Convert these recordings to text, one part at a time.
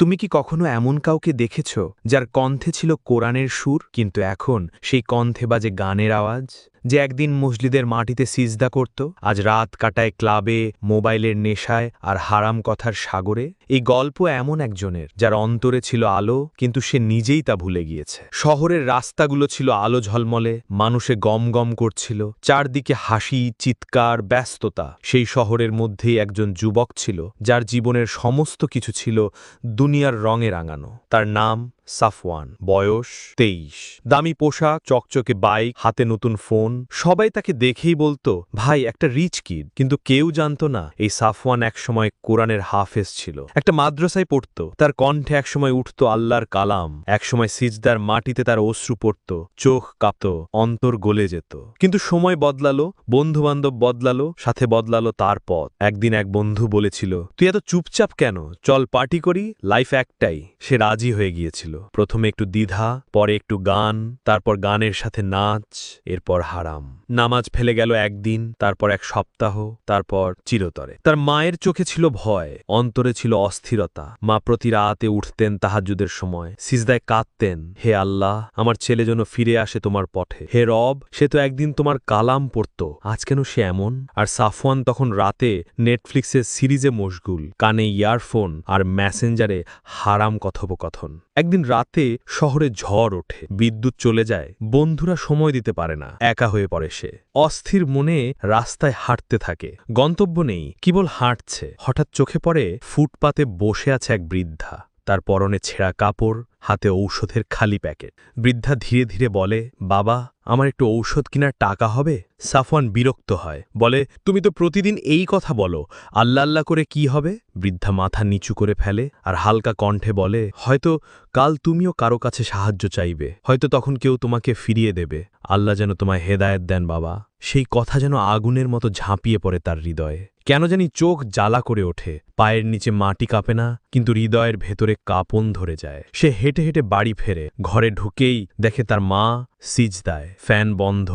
তুমি কি কখনো এমন কাউকে দেখেছ, যার কণ্ঠে ছিল কোরআনের সুর, কিন্তু এখন সেই কণ্ঠে বাজে গানের আওয়াজ? যে একদিন মসজিদের মাটিতে সিজদা করত, আজ রাত কাটায় ক্লাবে, মোবাইলের নেশায় আর হারাম কথার সাগরে। এই গল্প এমন একজনের, যার অন্তরে ছিল আলো, কিন্তু সে নিজেই তা ভুলে গিয়েছে। শহরের রাস্তাগুলো ছিল আলো ঝলমলে, মানুষে গম গম করছিল, চারদিকে হাসি, চিৎকার, ব্যস্ততা। সেই শহরের মধ্যেই একজন যুবক ছিল, যার জীবনের সমস্ত কিছু ছিল দুনিয়ার রঙে রাঙানো। তার নাম সাফওয়ান, বয়স তেইশ। দামি পোশাক, চকচকে বাইক, হাতে নতুন ফোন, সবাই তাকে দেখেই বলতো, ভাই, একটা রিচ কিড। কিন্তু কেউ জানত না, এই সাফওয়ান একসময় কোরআনের হাফেজ ছিল। একটা মাদ্রাসায় পড়তো, তার কণ্ঠে একসময় উঠত আল্লাহর কালাম, একসময় সিজদার মাটিতে তার অশ্রু পড়ত, চোখ কাঁপত, অন্তর গলে যেত। কিন্তু সময় বদলালো, বন্ধুবান্ধব বদলালো, সাথে বদলালো তার পথ। একদিন এক বন্ধু বলেছিল, তুই এত চুপচাপ কেন? চল পার্টি করি, লাইফ একটাই। সে রাজি হয়ে গিয়েছিল। প্রথমে একটু দ্বিধা, পরে একটু গান, তারপর গানের সাথে নাচ, এরপর হারাম। নামাজ ফেলে গেল একদিন, তারপর এক সপ্তাহ, তারপর চিরতরে। তার মায়ের চোখে ছিল ভয়, অন্তরে ছিল অস্থিরতা। মা প্রতি রাতে উঠতেন তাহাজুদের সময়, সিজদায় কাঁদতেন, হে আল্লাহ, আমার ছেলে যেন ফিরে আসে তোমার পথে। হে রব, সে তো একদিন তোমার কালাম পড়ত, আজ কেন সে এমন? আর সাফওয়ান তখন রাতে নেটফ্লিক্সের সিরিজে মশগুল, কানে ইয়ারফোন আর মেসেঞ্জারে হারাম কথোপকথন। একদিন রাতে শহরে ঝড় ওঠে, বিদ্যুৎ চলে যায়, বন্ধুরা সময় দিতে পারে না, একা হয়ে পড়ে সে। অস্থির মনে রাস্তায় হাঁটতে থাকে। গন্তব্য নেই, কেবল হাঁটছে। হঠাৎ চোখে পড়ে ফুটপাতে বসে আছে এক বৃদ্ধা। তার পরনে ছেঁড়া কাপড় হাতে ঔষধের খালি প্যাকেট। বৃদ্ধা ধীরে ধীরে বলে, বাবা, আমার একটু ঔষধ কেনার টাকা হবে? সাফওয়ান বিরক্ত হয়, বলে, তুমি তো প্রতিদিন এই কথা বলো আল্লাহ আল্লাহ করে কি হবে? বৃদ্ধা মাথা নিচু করে ফেলে আর হালকা কণ্ঠে বলে, হয়তো কাল তুমিও কারও কাছে সাহায্য চাইবে, হয়তো তখন কেউ তোমাকে ফিরিয়ে দেবে। আল্লাহ যেন তোমায় হেদায়েত দেন, বাবা। সেই কথা যেন আগুনের মতো ঝাঁপিয়ে পড়ে তার হৃদয়ে। কেন জানি চোখ জ্বালা করে ওঠে, পায়ের নিচে মাটি কাঁপে না, কিন্তু হৃদয়ের ভেতরে কাঁপন ধরে যায়। সে হেঁটে হেঁটে হেঁটে বাড়ি ফেরে। ঘরে ঢুকেই দেখে তার মা সিজদায়। ফ্যান বন্ধ,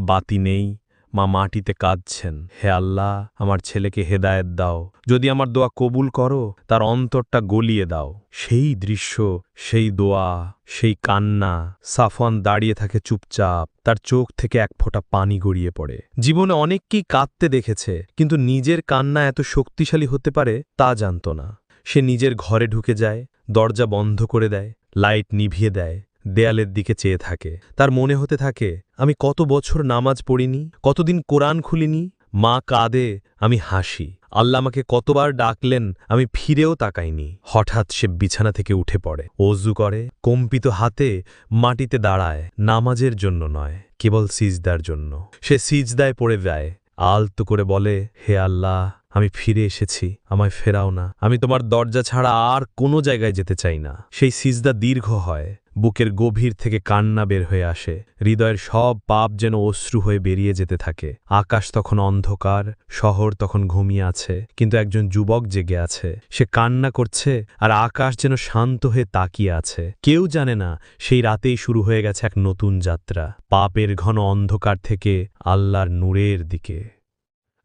বাতি নেই, মা মাটিতে কাঁদছেন। হে আল্লাহ, আমার ছেলেকে হেদায়েত দাও। যদি আমার দোয়া কবুল করো, তার অন্তরটা গলিয়ে দাও। সেই দৃশ্য, সেই দোয়া, সেই কান্না, সাফওয়ান দাঁড়িয়ে থাকে চুপচাপ। তার চোখ থেকে এক ফোঁটা পানি গড়িয়ে পড়ে। জীবনে অনেককেই কাঁদতে দেখেছে, কিন্তু নিজের কান্না এত শক্তিশালী হতে পারে তা জানত না। সে নিজের ঘরে ঢুকে যায়, দরজা বন্ধ করে দেয় লাইট নিভিয়ে দেয়, দেয়ালের দিকে চেয়ে থাকে। তার মনে হতে থাকে, আমি কত বছর নামাজ পড়িনি, কতদিন কোরআন খুলিনি, মা কাঁদে, আমি হাসি। আল্লাহ আমাকে কতবার ডাকলেন, আমি ফিরেও তাকাইনি। হঠাৎ সে বিছানা থেকে উঠে পড়ে, অজু করে, কম্পিত হাতে মাটিতে দাঁড়ায়, নামাজের জন্য নয়, কেবল সিজদার জন্য। সে সিজদায় পড়ে যায় আলতো করে বলে, হে আল্লাহ, আমি ফিরে এসেছি, আমায় ফেরাও না। আমি তোমার দরজা ছাড়া আর কোনো জায়গায় যেতে চাই না। সেই সিজদা দীর্ঘ হয়। বুকের গভীর থেকে কান্না বের হয়ে আসে। হৃদয়ের সব পাপ যেন অশ্রু হয়ে বেরিয়ে যেতে থাকে। আকাশ তখন অন্ধকার, শহর তখন ঘুমিয়ে আছে। কিন্তু একজন যুবক জেগে আছে। সে কান্না করছে আর আকাশ যেন শান্ত হয়ে তাকিয়ে আছে। কেউ জানে না, সেই রাতেই শুরু হয়ে গেছে এক নতুন যাত্রা। পাপের ঘন অন্ধকার থেকে আল্লাহর নূরের দিকে।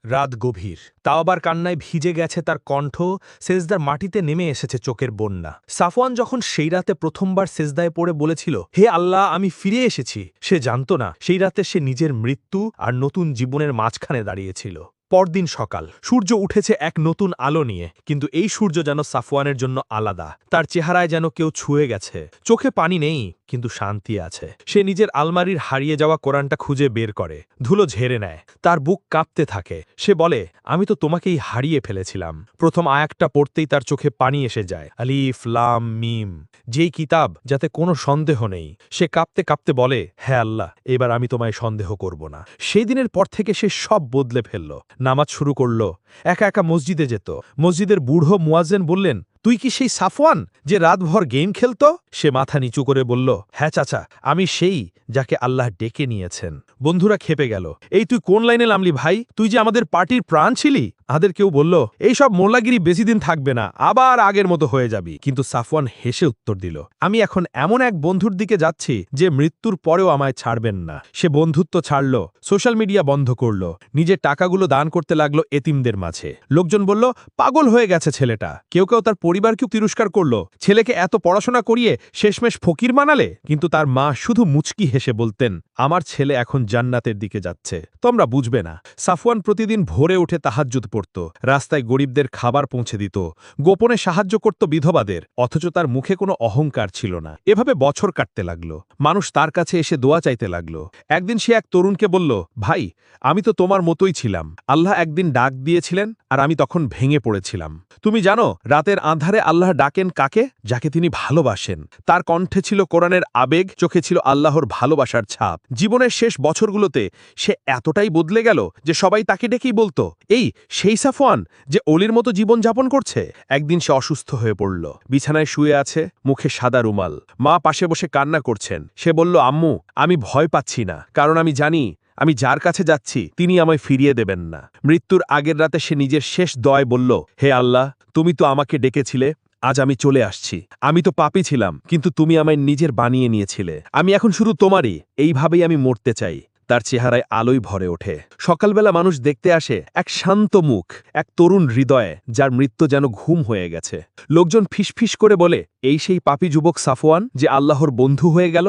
রাত গভীর। তাও আবার কান্নায় ভিজে গেছে তার কণ্ঠ, সেজদার মাটিতে নেমে এসেছে চোখের বন্যা। সাফওয়ান যখন সেই রাতে প্রথমবার সেজদায় পড়ে বলেছিল, হে আল্লাহ, আমি ফিরে এসেছি। সে জানত না, সেই রাতে সে নিজের মৃত্যু আর নতুন জীবনের মাঝখানে দাঁড়িয়েছিল। পরদিন সকাল, সূর্য উঠেছে এক নতুন আলো নিয়ে, কিন্তু এই সূর্য যেন সাফওয়ানের জন্য আলাদা, তার চেহারায় যেন কেউ ছুঁয়ে গেছে। চোখে পানি নেই কিন্তু শান্তি আছে। সে নিজের আলমারির হারিয়ে যাওয়া কোরআনটা খুঁজে বের করে, ধুলো ঝেড়ে নেয়, তার বুক কাঁপতে থাকে। সে বলে, আমি তো তোমাকেই হারিয়ে ফেলেছিলাম। প্রথম আয়াকটা পড়তেই তার চোখে পানি এসে যায়। আলিফ, লাম, মিম, যেই কিতাব যাতে কোনো সন্দেহ নেই। সে কাঁপতে কাঁপতে বলে হ্যাঁ আল্লাহ, এবার আমি তোমায় সন্দেহ করব না। সেই দিনের পর থেকে সে সব বদলে ফেলল। নামাজ শুরু করল, একা একা মসজিদে যেত। মসজিদের বুড়ো মুয়াজেন বললেন তুই কি সেই সাফওয়ান যে রাতভর গেম খেলত? সে মাথা নিচু করে বলল হ্যাঁ চাচা, আমি সেই যাকে আল্লাহ ডেকে নিয়েছেন। বন্ধুরা খেপে গেল। এই তুই কোন লাইনে নামলি ভাই? তুই যে আমাদের পার্টির প্রাণ ছিলি? আদের কেউ বলল, এই সব মোল্লাগিরি বেশি দিন থাকবে না, আবার আগের মতো হয়ে যাবি। কিন্তু সাফওয়ান হেসে উত্তর দিল, আমি এখন এমন এক বন্ধুর দিকে যাচ্ছি যে মৃত্যুর পরেও আমায় ছাড়বেন না। সে বন্ধুত্ব ছাড়ল, সোশ্যাল মিডিয়া বন্ধ করল, নিজের টাকাগুলো দান করতে লাগল এতিমদের মাঝে। লোকজন বলল, পাগল হয়ে গেছে ছেলেটা, কেউ কেউ তার পরিবারকেও তিরস্কার করল, ছেলেকে এত পড়াশোনা করিয়ে শেষমেশ ফকির মানালে কিন্তু তার মা শুধু মুচকি হেসে বলতেন, আমার ছেলে এখন জান্নাতের দিকে যাচ্ছে, তোমরা বুঝবে না। সাফওয়ান প্রতিদিন ভোরে উঠে তাহাজ্জুদ পড়ত, রাস্তায় গরিবদের খাবার পৌঁছে দিত, গোপনে সাহায্য করত বিধবাদের, অথচ তার মুখে কোনো অহংকার ছিল না। এভাবে বছর কাটতে লাগল। মানুষ তার কাছে এসে দোয়া চাইতে লাগল। একদিন সে এক তরুণকে বলল, ভাই, আমি তো তোমার মতোই ছিলাম। আল্লাহ একদিন ডাক দিয়েছিলেন আর আমি তখন ভেঙে পড়েছিলাম। তুমি জানো, রাতের আঁধারে আল্লাহ ডাকেন কাকে? যাকে তিনি ভালোবাসেন। তার কণ্ঠে ছিল কোরআনের আবেগ, চোখে ছিল আল্লাহর ভালোবাসার ছাপ। জীবনের শেষ বছরগুলোতে সে এতটাই বদলে গেল যে সবাই তাকে ডেকেই বলতো, এই, সেই সাফওয়ান, যে অলির মতো জীবন যাপন করছে? একদিন সে অসুস্থ হয়ে পড়ল। বিছানায় শুয়ে আছে, মুখে সাদা রুমাল। মা পাশে বসে কান্না করছেন। সে বলল, আম্মু, আমি ভয় পাচ্ছি না। কারণ আমি জানি আমি যার কাছে যাচ্ছি, তিনি আমায় ফিরিয়ে দেবেন না। মৃত্যুর আগের রাতে সে নিজের শেষ দয় বলল, হে আল্লাহ, তুমি তো আমাকে ডেকেছিলে, আজ আমি চলে আসছি। আমি তো পাপি ছিলাম, কিন্তু তুমি আমায় নিজের বানিয়ে নিয়েছিলে। আমি এখন শুধু তোমারই, এইভাবেই আমি মরতে চাই। তার চেহারায় আলোই ভরে ওঠে। সকালবেলা মানুষ দেখতে আসে এক শান্ত মুখ, এক তরুণ হৃদয়ে, যার মৃত্যু যেন ঘুম হয়ে গেছে। লোকজন ফিসফিস করে বলে, এই সেই পাপি যুবক সাফওয়ান, যে আল্লাহর বন্ধু হয়ে গেল?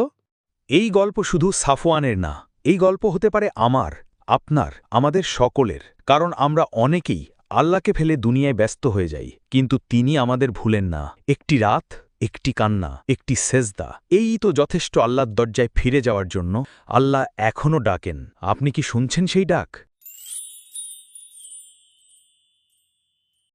এই গল্প শুধু সাফওয়ানের না এই গল্প হতে পারে আমার, আপনার, আমাদের সকলের, কারণ আমরা অনেকেই আল্লাহকে ফেলে দুনিয়ায় ব্যস্ত হয়ে যাই, কিন্তু তিনি আমাদের ভুলেন না। একটি রাত, একটি কান্না, একটি সেজদা, এই তো যথেষ্ট আল্লাহর দরজায় ফিরে যাওয়ার জন্য আল্লাহ এখনও ডাকেন। আপনি কি শুনছেন সেই ডাক?